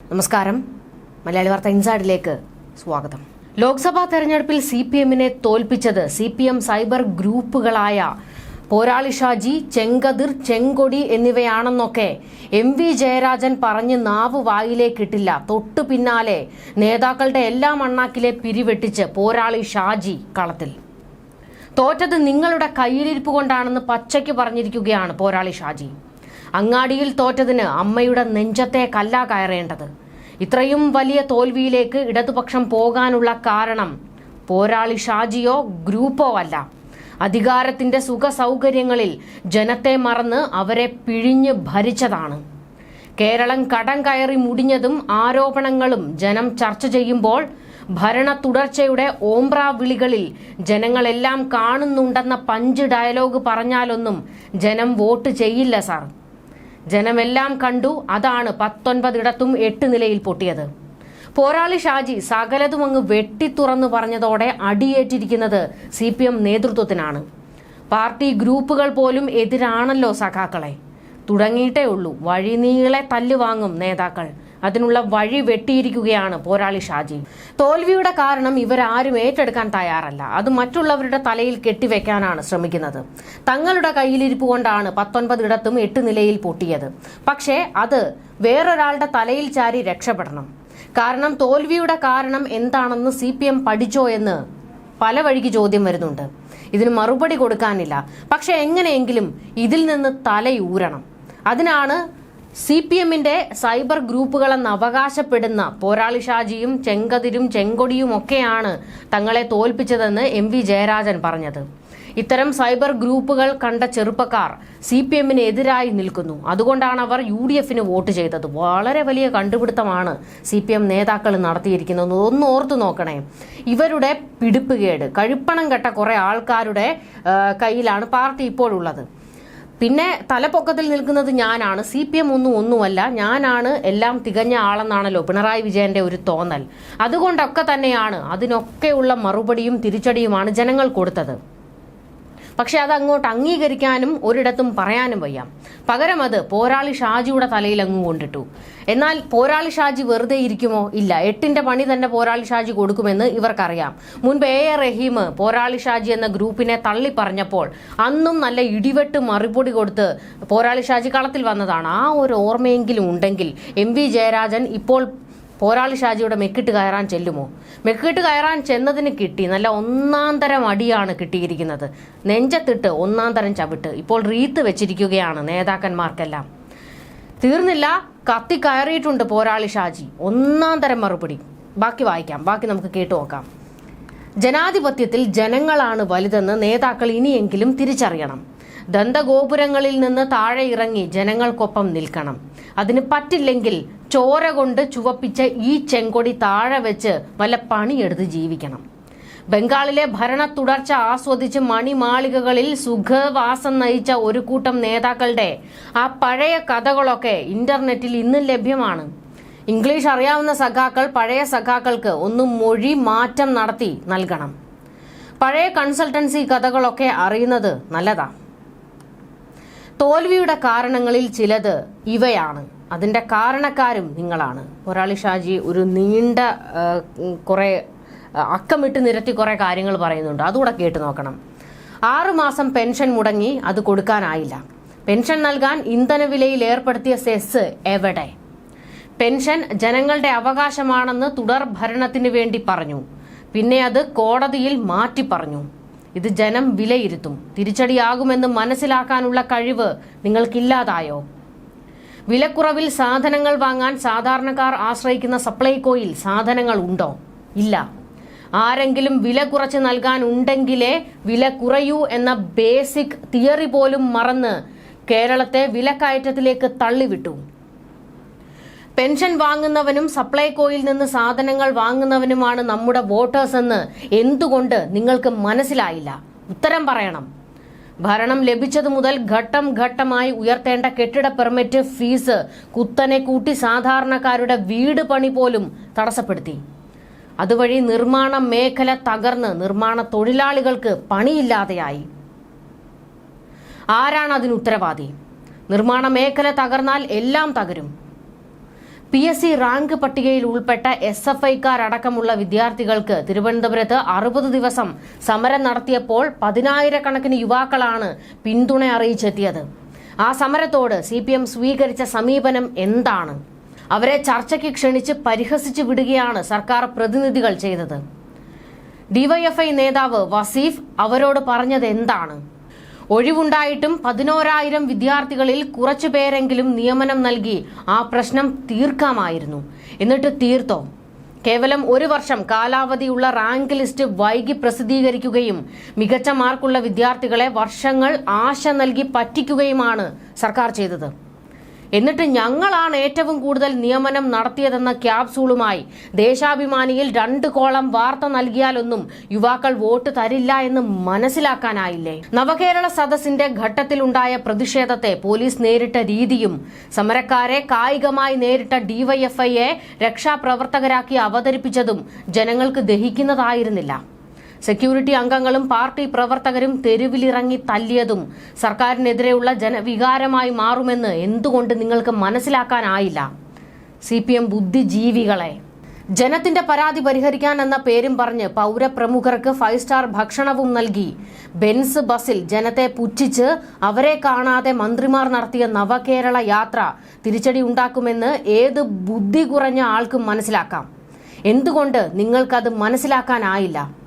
നമസ്കാരം. മലയാളി വാർത്ത ഇൻസൈഡിലേക്ക് സ്വാഗതം. ലോക്സഭാ തെരഞ്ഞെടുപ്പിൽ സി പി എമ്മിനെ തോൽപ്പിച്ചത് സി പി എം സൈബർ ഗ്രൂപ്പുകളായ പോരാളി ഷാജി ചെങ്കതിർ ചെങ്കൊടി എന്നിവയാണെന്നൊക്കെ എം വി ജയരാജൻ പറഞ്ഞ് നാവ് വായിലേക്കിട്ടില്ല. തൊട്ടു പിന്നാലെ നേതാക്കളുടെ എല്ലാ മണ്ണാക്കിലെ പിരിവെട്ടിച്ച് പോരാളി ഷാജി കളത്തിൽ. തോറ്റത് നിങ്ങളുടെ കയ്യിലിരിപ്പ് കൊണ്ടാണെന്ന് പച്ചയ്ക്ക് പറഞ്ഞിരിക്കുകയാണ് പോരാളി ഷാജി. അങ്ങാടിയിൽ തോറ്റതിന് അമ്മയുടെ നെഞ്ചത്തെ കല്ല കയറേണ്ടത്. ഇത്രയും വലിയ തോൽവിയിലേക്ക് ഇടതുപക്ഷം പോകാനുള്ള കാരണം പോരാളി ഷാജിയോ ഗ്രൂപ്പോ അല്ല. അധികാരത്തിന്റെ സുഖ സൗകര്യങ്ങളിൽ ജനത്തെ മറന്ന് അവരെ പിഴിഞ്ഞ് ഭരിച്ചതാണ്. കേരളം കടം കയറി മുടിഞ്ഞതും ആരോപണങ്ങളും ജനം ചർച്ച ചെയ്യുമ്പോൾ ഭരണ തുടർച്ചയുടെ ഓംബ്ര വിളികളിൽ ജനങ്ങളെല്ലാം കാണുന്നുണ്ടെന്ന പഞ്ച് ഡയലോഗ് പറഞ്ഞാലൊന്നും ജനം വോട്ട് ചെയ്യില്ല സാർ. ജനമെല്ലാം കണ്ടു. അതാണ് പത്തൊൻപതിടത്തും എട്ട് നിലയിൽ പൊട്ടിയത്. പോരാളി ഷാജി സകലതും അങ്ങ് വെട്ടിത്തുറന്നു പറഞ്ഞതോടെ അടിയേറ്റിരിക്കുന്നത് സി പി എം നേതൃത്വത്തിനാണ്. പാർട്ടി ഗ്രൂപ്പുകൾ പോലും എതിരാണല്ലോ സഖാക്കളെ. തുടങ്ങിയിട്ടേ ഉള്ളൂ. വഴിനീളെ തല്ലുവാങ്ങും നേതാക്കൾ. അതിനുള്ള വഴി വെട്ടിയിരിക്കുകയാണ് പോരാളി ഷാജി. തോൽവിയുടെ കാരണം ഇവരാരും ഏറ്റെടുക്കാൻ തയ്യാറല്ല. അത് മറ്റുള്ളവരുടെ തലയിൽ കെട്ടിവെക്കാനാണ് ശ്രമിക്കുന്നത്. തങ്ങളുടെ കയ്യിലിരിപ്പ് കൊണ്ടാണ് പത്തൊൻപത് ഇടത്തും എട്ട് നിലയിൽ പൊട്ടിയത്. പക്ഷേ അത് വേറൊരാളുടെ തലയിൽ ചാരി രക്ഷപ്പെടണം. കാരണം തോൽവിയുടെ കാരണം എന്താണെന്ന് സി പി എം പഠിച്ചോ എന്ന് പല വഴിക്ക് ചോദ്യം വരുന്നുണ്ട്. ഇതിന് മറുപടി കൊടുക്കാനില്ല. പക്ഷെ എങ്ങനെയെങ്കിലും ഇതിൽ നിന്ന് തലയൂരണം. അതിനാണ് സി പി എമ്മിന്റെ സൈബർ ഗ്രൂപ്പുകളെന്ന് അവകാശപ്പെടുന്ന പോരാളി ഷാജിയും ചെങ്കതിരും ചെങ്കൊടിയും ഒക്കെയാണ് തങ്ങളെ തോൽപ്പിച്ചതെന്ന് എം വി ജയരാജൻ പറഞ്ഞത്. ഇത്തരം സൈബർ ഗ്രൂപ്പുകൾ കണ്ട ചെറുപ്പക്കാർ സി പി എമ്മിന് എതിരായി നിൽക്കുന്നു. അതുകൊണ്ടാണ് അവർ യു ഡി എഫിന് വോട്ട് ചെയ്തത്. വളരെ വലിയ കണ്ടുപിടുത്തമാണ് സി പി എം നേതാക്കൾ നടത്തിയിരിക്കുന്നത്. ഒന്ന് ഓർത്തു നോക്കണേ. ഇവരുടെ പിടിപ്പുകേട് കഴിപ്പണം കെട്ട കുറെ ആൾക്കാരുടെ കയ്യിലാണ് പാർട്ടി ഇപ്പോഴുള്ളത്. പിന്നെ തലപ്പൊക്കത്തിൽ നിൽക്കുന്നത് ഞാനാണ്. സി പി എം ഒന്നും ഒന്നുമല്ല. ഞാനാണ് എല്ലാം തികഞ്ഞ ആളെന്നാണല്ലോ പിണറായി വിജയന്റെ ഒരു തോന്നൽ. അതുകൊണ്ടൊക്കെ തന്നെയാണ് അതിനൊക്കെയുള്ള മറുപടിയും തിരിച്ചടിയുമാണ് ജനങ്ങൾ കൊടുത്തത്. പക്ഷെ അത് അങ്ങോട്ട് അംഗീകരിക്കാനും ഒരിടത്തും പറയാനും വയ്യ. പകരം അത് പോരാളി ഷാജിയുടെ തലയിൽ അങ്ങ് കൊണ്ടിട്ടു. എന്നാൽ പോരാളി ഷാജി വെറുതെ ഇരിക്കുമോ? ഇല്ല. എട്ടിന്റെ പണി തന്നെ പോരാളി ഷാജി കൊടുക്കുമെന്ന് ഇവർക്കറിയാം. മുൻപ് എ എ റഹീം പോരാളി ഷാജി എന്ന ഗ്രൂപ്പിനെ തള്ളി പറഞ്ഞപ്പോൾ അന്നും നല്ല ഇടിവെട്ട് മറുപടി കൊടുത്ത് പോരാളി ഷാജി കളത്തിൽ വന്നതാണ്. ആ ഒരു ഓർമ്മയെങ്കിലും ഉണ്ടെങ്കിൽ എം വി ജയരാജൻ ഇപ്പോൾ പോരാളി ഷാജിയുടെ മെക്കിട്ട് കയറാൻ ചെല്ലുമോ? മെക്കിട്ട് കയറാൻ ചെന്നതിന് കിട്ടി. നല്ല ഒന്നാം തരം അടിയാണ് കിട്ടിയിരിക്കുന്നത്. നെഞ്ചത്തിട്ട് ഒന്നാം തരം ചവിട്ട്. ഇപ്പോൾ റീത്ത് വെച്ചിരിക്കുകയാണ് നേതാക്കന്മാർക്കെല്ലാം. തീർന്നില്ല. കത്തി കയറിയിട്ടുണ്ട് പോരാളി ഷാജി. ഒന്നാം തരം മറുപടി. ബാക്കി വായിക്കാം. ബാക്കി നമുക്ക് കേട്ടു നോക്കാം. ജനാധിപത്യത്തിൽ ജനങ്ങളാണ് വലുതെന്ന് നേതാക്കൾ ഇനിയെങ്കിലും തിരിച്ചറിയണം. ദന്തഗോപുരങ്ങളിൽ നിന്ന് താഴെ ഇറങ്ങി ജനങ്ങൾക്കൊപ്പം നിൽക്കണം. അതിന് പറ്റില്ലെങ്കിൽ ചോര കൊണ്ട് ചുവപ്പിച്ച ഈ ചെങ്കൊടി താഴെ വെച്ച് വല്ല പണിയെടുത്ത് ജീവിക്കണം. ബംഗാളിലെ ഭരണ തുടർച്ച ആസ്വദിച്ച് മണിമാളികകളിൽ സുഖവാസം നയിച്ച ഒരു കൂട്ടം നേതാക്കളുടെ ആ പഴയ കഥകളൊക്കെ ഇന്റർനെറ്റിൽ ഇന്നും ലഭ്യമാണ്. ഇംഗ്ലീഷ് അറിയാവുന്ന സഖാക്കൾ പഴയ സഖാക്കൾക്ക് ഒന്ന് മൊഴി മാറ്റം നടത്തി നൽകണം. പഴയ കൺസൾട്ടൻസി കഥകളൊക്കെ അറിയുന്നത് നല്ലതാ. തോൽവിയുടെ കാരണങ്ങളിൽ ചിലത് ഇവയാണ്. അതിന്റെ കാരണക്കാരും നിങ്ങളാണ്. പൊരാളി ഷാജി ഒരു നീണ്ട കുറെ അക്കമിട്ട് നിരത്തി കുറേ കാര്യങ്ങൾ പറയുന്നുണ്ട്. അതുകൂടെ കേട്ട് നോക്കണം. ആറുമാസം പെൻഷൻ മുടങ്ങി അത് കൊടുക്കാനായില്ല. പെൻഷൻ നൽകാൻ ഇന്ധനവിലയിൽ ഏർപ്പെടുത്തിയ സെസ് എവിടെ? പെൻഷൻ ജനങ്ങളുടെ അവകാശമാണെന്ന് തുടർ ഭരണത്തിന് വേണ്ടി പറഞ്ഞു. പിന്നെ അത് കോടതിയിൽ മാറ്റി പറഞ്ഞു. ഇത് ജനം വിലയിരുത്തും. തിരിച്ചടിയാകുമെന്ന് മനസ്സിലാക്കാനുള്ള കഴിവ് നിങ്ങൾക്കില്ലാതായോ? വിലക്കുറവിൽ സാധനങ്ങൾ വാങ്ങാൻ സാധാരണക്കാർ ആശ്രയിക്കുന്ന സപ്ലൈകോയിൽ സാധനങ്ങൾ ഉണ്ടോ? ഇല്ല. ആരെങ്കിലും വില കുറച്ച് നൽകാൻ ഉണ്ടെങ്കിലേ വില കുറയൂ എന്ന ബേസിക് തിയറി പോലും മറന്ന് കേരളത്തെ വിലക്കയറ്റത്തിലേക്ക് തള്ളിവിട്ടു. പെൻഷൻ വാങ്ങുന്നവനും സപ്ലൈകോയിൽ നിന്ന് സാധനങ്ങൾ വാങ്ങുന്നവനുമാണ് നമ്മുടെ വോട്ടേഴ്സ് എന്ന് എന്തുകൊണ്ട് നിങ്ങൾക്ക് മനസ്സിലായില്ല? ഉത്തരം പറയണം. ഭരണം ലഭിച്ചതു മുതൽ ഘട്ടം ഘട്ടമായി ഉയർത്തേണ്ട കെട്ടിട പെർമിറ്റ് ഫീസ് കുത്തനെ കൂട്ടി സാധാരണക്കാരുടെ വീട് പണി പോലും തടസ്സപ്പെടുത്തി. അതുവഴി നിർമ്മാണ മേഖല തകർന്ന് നിർമ്മാണ തൊഴിലാളികൾക്ക് പണിയില്ലാതെയായി. ആരാണ് അതിന് ഉത്തരവാദി? നിർമ്മാണ മേഖല തകർന്നാൽ എല്ലാം തകരും. പി എസ് സി റാങ്ക് പട്ടികയിൽ ഉൾപ്പെട്ട എസ് എഫ് ഐക്കാരടക്കമുള്ള വിദ്യാർത്ഥികൾക്ക് തിരുവനന്തപുരത്ത് അറുപത് ദിവസം സമരം നടത്തിയപ്പോൾ പതിനായിരക്കണക്കിന് യുവാക്കളാണ് പിന്തുണ അറിയിച്ചെത്തിയത്. ആ സമരത്തോട് സി പി എം സ്വീകരിച്ച സമീപനം എന്താണ്? അവരെ ചർച്ചയ്ക്ക് ക്ഷണിച്ച് പരിഹസിച്ചു വിടുകയാണ് സർക്കാർ പ്രതിനിധികൾ ചെയ്തത്. ഡിവൈഎഫ്ഐ നേതാവ് വസീഫ് അവരോട് പറഞ്ഞത് എന്താണ്? ഒഴിവുണ്ടായിട്ടും പതിനോരായിരം വിദ്യാർത്ഥികളിൽ കുറച്ചു പേരെങ്കിലും നിയമനം നൽകി ആ പ്രശ്നം തീർക്കാമായിരുന്നു. എന്നിട്ട് തീർത്തോ? കേവലം ഒരു വർഷം കാലാവധിയുള്ള റാങ്ക് ലിസ്റ്റ് വൈകി പ്രസിദ്ധീകരിക്കുകയും മികച്ച മാർക്കുള്ള വിദ്യാർത്ഥികളെ വർഷങ്ങൾ ആശ നൽകി പറ്റിക്കുകയുമാണ് സർക്കാർ ചെയ്തത്. എന്നിട്ട് ഞങ്ങളാണ് ഏറ്റവും കൂടുതൽ നിയമനം നടത്തിയതെന്ന ക്യാപ്സൂളുമായി. ദേശാഭിമാനിയിൽ രണ്ട് കോളം വാർത്ത നൽകിയാലൊന്നും യുവാക്കൾ വോട്ട് തരില്ല എന്ന് മനസ്സിലാക്കാനായില്ലേ? നവകേരള സദസ്സിന്റെ ഘട്ടത്തിലുണ്ടായ പ്രതിഷേധത്തെ പോലീസ് നേരിട്ട രീതിയും സമരക്കാരെ കായികമായി നേരിട്ട ഡിവൈഎഫ്ഐയെ രക്ഷാപ്രവർത്തകരാക്കി അവതരിപ്പിച്ചതും ജനങ്ങൾക്ക് ദഹിക്കുന്നതായിരുന്നില്ല. സെക്യൂരിറ്റി അംഗങ്ങളും പാർട്ടി പ്രവർത്തകരും തെരുവിലിറങ്ങി തല്ലിയതും സർക്കാരിനെതിരെയുള്ള ജനവികാരമായി മാറുമെന്ന് എന്തുകൊണ്ട് നിങ്ങൾക്ക് മനസ്സിലാക്കാനായില്ല? സി പി എം ബുദ്ധിജീവികളെ. ജനത്തിന്റെ പരാതി പരിഹരിക്കാൻ എന്ന പേരും പറഞ്ഞ് പൗരപ്രമുഖർക്ക് ഫൈവ് സ്റ്റാർ ഭക്ഷണവും നൽകി. ബെൻസ് ബസിൽ ജനത്തെ പുച്ഛിച്ച് അവരെ കാണാതെ മന്ത്രിമാർ നടത്തിയ നവകേരള യാത്ര തിരിച്ചടി ഉണ്ടാക്കുമെന്ന് ഏത് ബുദ്ധി കുറഞ്ഞ ആൾക്കും മനസ്സിലാക്കാം. എന്തുകൊണ്ട് നിങ്ങൾക്കത് മനസ്സിലാക്കാനായില്ല?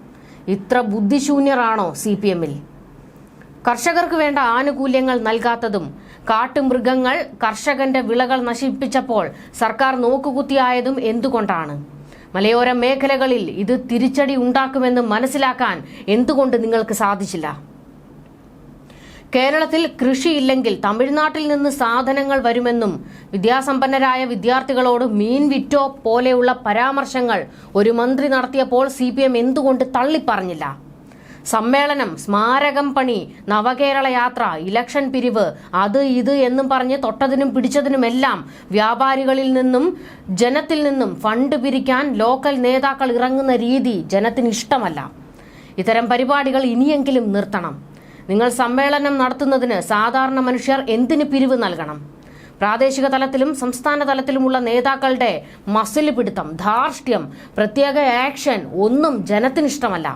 ഇത്ര ബുദ്ധിശൂന്യരാണോ സി പി എമ്മിൽ? കർഷകർക്ക് വേണ്ട ആനുകൂല്യങ്ങൾ നൽകാത്തതും കാട്ടുമൃഗങ്ങൾ കർഷകന്റെ വിളകൾ നശിപ്പിച്ചപ്പോൾ സർക്കാർ നോക്കുകുത്തിയായതും എന്തുകൊണ്ടാണ്? മലയോര മേഖലകളിൽ ഇത് തിരിച്ചടി ഉണ്ടാക്കുമെന്ന് മനസ്സിലാക്കാൻ എന്തുകൊണ്ട് നിങ്ങൾക്ക് സാധിച്ചില്ല? കേരളത്തിൽ കൃഷിയില്ലെങ്കിൽ തമിഴ്നാട്ടിൽ നിന്ന് സാധനങ്ങൾ വരുമെന്നും വിദ്യാസമ്പന്നരായ വിദ്യാർത്ഥികളോട് മീൻ വിറ്റോ പോലെയുള്ള പരാമർശങ്ങൾ ഒരു മന്ത്രി നടത്തിയപ്പോൾ സി പി എം എന്തുകൊണ്ട് തള്ളിപ്പറഞ്ഞില്ല? സമ്മേളനം സ്മാരകം പണി നവകേരള യാത്ര ഇലക്ഷൻ പിരിവ് അത് ഇത് എന്നും പറഞ്ഞ് തൊട്ടതിനും പിടിച്ചതിനുമെല്ലാം വ്യാപാരികളിൽ നിന്നും ജനത്തിൽ നിന്നും ഫണ്ട് പിരിക്കാൻ ലോക്കൽ നേതാക്കൾ ഇറങ്ങുന്ന രീതി ജനത്തിന് ഇഷ്ടമല്ല. ഇത്തരം പരിപാടികൾ ഇനിയെങ്കിലും നിർത്തണം. നിങ്ങൾ സമ്മേളനം നടത്തുന്നതിന് സാധാരണ മനുഷ്യർ എന്തിന് പിരിവ് നൽകണം? പ്രാദേശിക തലത്തിലും സംസ്ഥാന തലത്തിലുമുള്ള നേതാക്കളുടെ മസിൽ പിടുത്തം ധാർഷ്ട്യം പ്രത്യേക ആക്ഷൻ ഒന്നും ജനത്തിന് ഇഷ്ടമല്ല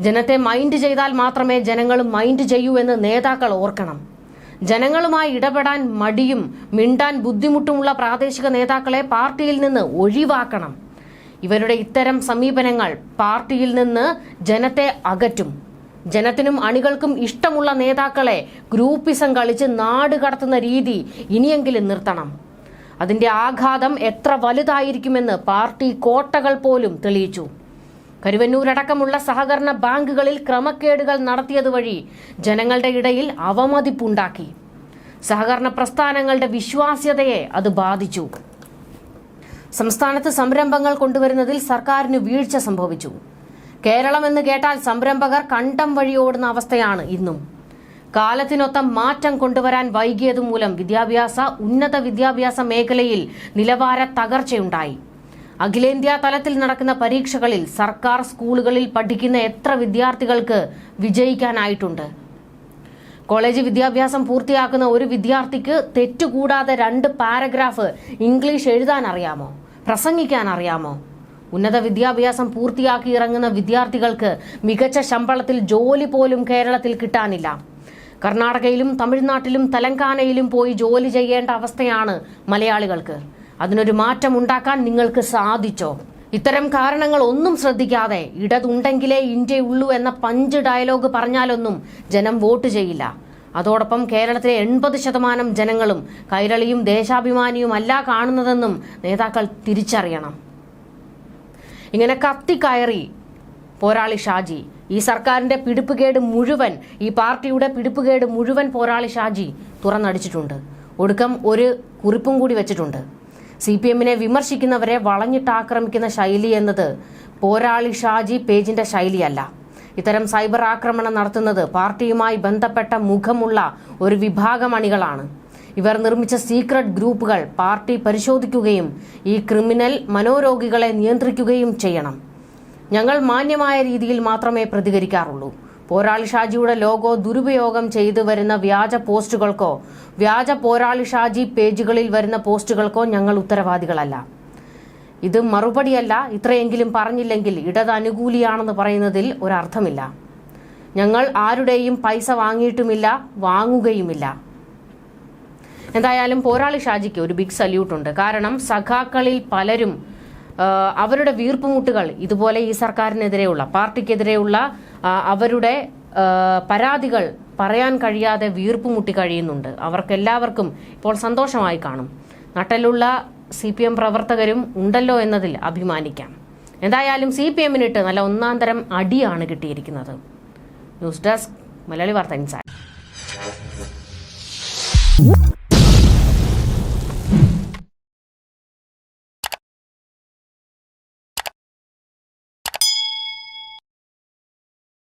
ജനത്തെ മൈൻഡ് ചെയ്താൽ മാത്രമേ ജനങ്ങൾ മൈൻഡ് ചെയ്യൂ എന്ന് നേതാക്കൾ ഓർക്കണം. ജനങ്ങളുമായി ഇടപെടാൻ മടിയും മിണ്ടാൻ ബുദ്ധിമുട്ടുമുള്ള പ്രാദേശിക നേതാക്കളെ പാർട്ടിയിൽ നിന്ന് ഒഴിവാക്കണം. ഇവരുടെ ഇത്തരം സമീപനങ്ങൾ പാർട്ടിയിൽ നിന്ന് ജനത്തെ അകറ്റും. ജനത്തിനും അണികൾക്കും ഇഷ്ടമുള്ള നേതാക്കളെ ഗ്രൂപ്പിസം കളിച്ച് നാട് കടത്തുന്ന രീതി ഇനിയെങ്കിലും നിർത്തണം. അതിന്റെ ആഘാതം എത്ര വലുതായിരിക്കുമെന്ന് പാർട്ടി കോട്ടകൾ പോലും തെളിയിച്ചു. കരുവന്നൂരടക്കമുള്ള സഹകരണ ബാങ്കുകളിൽ ക്രമക്കേടുകൾ നടത്തിയത് വഴി ജനങ്ങളുടെ ഇടയിൽ അവമതിപ്പുണ്ടാക്കി. സഹകരണ പ്രസ്ഥാനങ്ങളുടെ വിശ്വാസ്യതയെ അത് ബാധിച്ചു. സംസ്ഥാനത്ത് സംരംഭങ്ങൾ കൊണ്ടുവരുന്നതിൽ സർക്കാരിന് വീഴ്ച സംഭവിച്ചു. കേരളം എന്ന് കേട്ടാൽ സംരംഭകർ കണ്ടം വഴി ഓടുന്ന അവസ്ഥയാണ് ഇന്നും. കാലത്തിനൊത്ത മാറ്റം കൊണ്ടുവരാൻ വൈകിയതുമൂലം വിദ്യാഭ്യാസ ഉന്നത വിദ്യാഭ്യാസ മേഖലയിൽ നിലവാര തകർച്ചയുണ്ടായി. അഖിലേന്ത്യാ തലത്തിൽ നടക്കുന്ന പരീക്ഷകളിൽ സർക്കാർ സ്കൂളുകളിൽ പഠിക്കുന്ന എത്ര വിദ്യാർത്ഥികൾക്ക് വിജയിക്കാനായിട്ടുണ്ട്? കോളേജ് വിദ്യാഭ്യാസം പൂർത്തിയാക്കുന്ന ഒരു വിദ്യാർത്ഥിക്ക് തെറ്റുകൂടാതെ രണ്ട് പാരഗ്രാഫ് ഇംഗ്ലീഷ് എഴുതാൻ അറിയാമോ? പ്രസംഗിക്കാൻ അറിയാമോ? ഉന്നത വിദ്യാഭ്യാസം പൂർത്തിയാക്കി ഇറങ്ങുന്ന വിദ്യാർത്ഥികൾക്ക് മികച്ച ശമ്പളത്തിൽ ജോലി പോലും കേരളത്തിൽ കിട്ടാനില്ല. കർണാടകയിലും തമിഴ്നാട്ടിലും തെലങ്കാനയിലും പോയി ജോലി ചെയ്യേണ്ട അവസ്ഥയാണ് മലയാളികൾക്ക്. അതിനൊരു മാറ്റം ഉണ്ടാക്കാൻ നിങ്ങൾക്ക് സാധിച്ചോ? ഇത്തരം കാരണങ്ങൾ ഒന്നും ശ്രദ്ധിക്കാതെ ഇടതുണ്ടെങ്കിലേ ഇന്ത്യയുള്ളൂ എന്ന പഞ്ച് ഡയലോഗ് പറഞ്ഞാലൊന്നും ജനം വോട്ട് ചെയ്യില്ല. അതോടൊപ്പം കേരളത്തിലെ എൺപത് ശതമാനം ജനങ്ങളും കൈരളിയും ദേശാഭിമാനിയും അല്ല കാണുന്നതെന്നും നേതാക്കൾ തിരിച്ചറിയണം. ഇങ്ങനെ കത്തി കയറി. പോരാളി ഷാജി ഈ സർക്കാരിന്റെ പിടിപ്പുകേട് മുഴുവൻ ഈ പാർട്ടിയുടെ പിടിപ്പുകേട് മുഴുവൻ പോരാളി ഷാജി തുറന്നടിച്ചിട്ടുണ്ട്. ഒടുക്കം ഒരു കുറിപ്പും കൂടി വെച്ചിട്ടുണ്ട്. സി പി എമ്മിനെ വിമർശിക്കുന്നവരെ വളഞ്ഞിട്ട് ആക്രമിക്കുന്ന ശൈലി എന്നത് പോരാളി ഷാജി പേജിന്റെ ശൈലിയല്ല. ഇത്തരം സൈബർ ആക്രമണം നടത്തുന്നത് പാർട്ടിയുമായി ബന്ധപ്പെട്ട മുഖമുള്ള ഒരു വിഭാഗം അണികളാണ് ഇവർ നിർമ്മിച്ച സീക്രട്ട് ഗ്രൂപ്പുകൾ പാർട്ടി പരിശോധിക്കുകയും ഈ ക്രിമിനൽ മനോരോഗികളെ നിയന്ത്രിക്കുകയും ചെയ്യണം. ഞങ്ങൾ മാന്യമായ രീതിയിൽ മാത്രമേ പ്രതികരിക്കാറുള്ളൂ. പോരാളി ഷാജിയുടെ ലോഗോ ദുരുപയോഗം ചെയ്തു വരുന്ന വ്യാജ പോസ്റ്റുകൾക്കോ വ്യാജ പോരാളി ഷാജി പേജുകളിൽ വരുന്ന പോസ്റ്റുകൾക്കോ ഞങ്ങൾ ഉത്തരവാദികളല്ല. ഇത് മറുപടിയല്ല ഇത്രയെങ്കിലും പറഞ്ഞില്ലെങ്കിൽ ഇടത് അനുകൂലിയാണെന്ന് പറയുന്നതിൽ ഒരർത്ഥമില്ല. ഞങ്ങൾ ആരുടെയും പൈസ വാങ്ങിയിട്ടുമില്ല വാങ്ങുകയുമില്ല. എന്തായാലും പോരാളി ഷാജിക്ക് ഒരു ബിഗ് സല്യൂട്ട് ഉണ്ട്. കാരണം സഖാക്കളിൽ പലരും അവരുടെ വീർപ്പുമുട്ടുകൾ ഇതുപോലെ ഈ സർക്കാരിനെതിരെയുള്ള പാർട്ടിക്കെതിരെയുള്ള അവരുടെ പരാതികൾ പറയാൻ കഴിയാതെ വീർപ്പുമുട്ടി കഴിയുന്നുണ്ട്. അവർക്കെല്ലാവർക്കും ഇപ്പോൾ സന്തോഷമായി കാണും. നട്ടലുള്ള സി പി എം പ്രവർത്തകരും ഉണ്ടല്ലോ എന്നതിൽ അഭിമാനിക്കാം. എന്തായാലും സി പി എമ്മിനിട്ട് നല്ല ഒന്നാം തരം അടിയാണ് കിട്ടിയിരിക്കുന്നത്. ന്യൂസ് ഡെസ്ക് മലയാളി വാർത്ത ഇൻസൈഡ്.